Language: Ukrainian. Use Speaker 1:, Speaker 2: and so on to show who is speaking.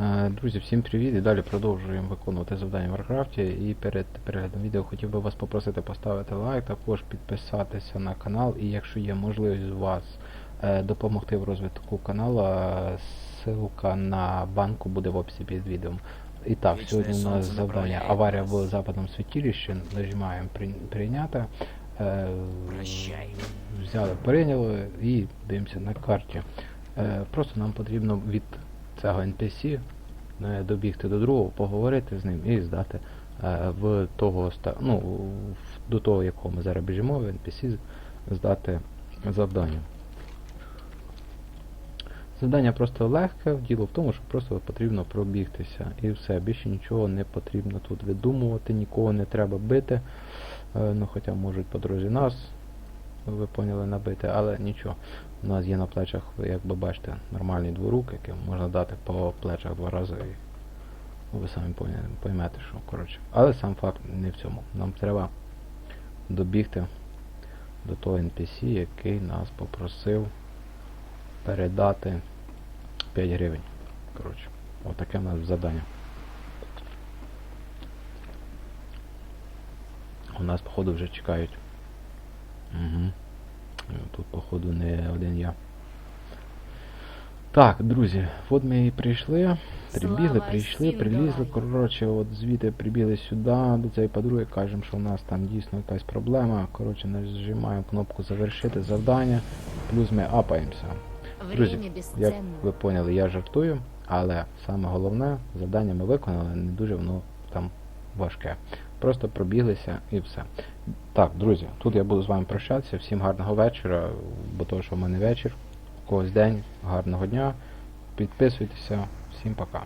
Speaker 1: Е, Друзі, всім привіт! І далі продовжуємо виконувати завдання в Варкрафті. І перед переглядом відео хотів би вас попросити поставити лайк, також підписатися на канал. І якщо є можливість вас е, допомогти в розвитку каналу, ссылка на банку буде в описі під відео. І так, сьогодні у нас завдання аварія в западному святилищі. Нажимаємо прийняти. Е, Взяли, прийняли і дивимося на карті. Просто нам потрібно від цього NPC е, добігти до другого, поговорити з ним і здати е, в того ну, до того, якого ми зараз біжимо, в NPC здати завдання. Завдання просто легке, діло в тому, що просто потрібно пробігтися і все, більше нічого не потрібно тут видумувати, нікого не треба бити. Е, Ну, хоча можуть по дорозі нас, ви поняли, набити, але нічого. У нас є на плечах, як ви бачите, нормальний дворук, яким можна дати по плечах два рази і ви самі поймете, що коротше. Але сам факт не в цьому. Нам треба добігти до того NPC, який нас попросив передати 5 гривень. Коротше, отаке в нас завдання. У нас, походу, вже чекають. Тут, походу, не один я. Так, друзі, от ми і прийшли. Прибігли, прийшли, прилізли. Коротше, от звідти прибігли сюди, до цієї подруги, кажемо, що у нас там дійсно якась проблема. Коротше, нажимаємо кнопку завершити завдання, плюс ми апаємося. Друзі, Як ви поняли, я жартую, але саме головне, завдання ми виконали, не дуже воно там важке. Просто пробіглися і все. Так, друзі, тут я буду з вами прощатися. Всім гарного вечора, бо то, що в мене вечір, у когось день, гарного дня. Підписуйтеся, всім пока.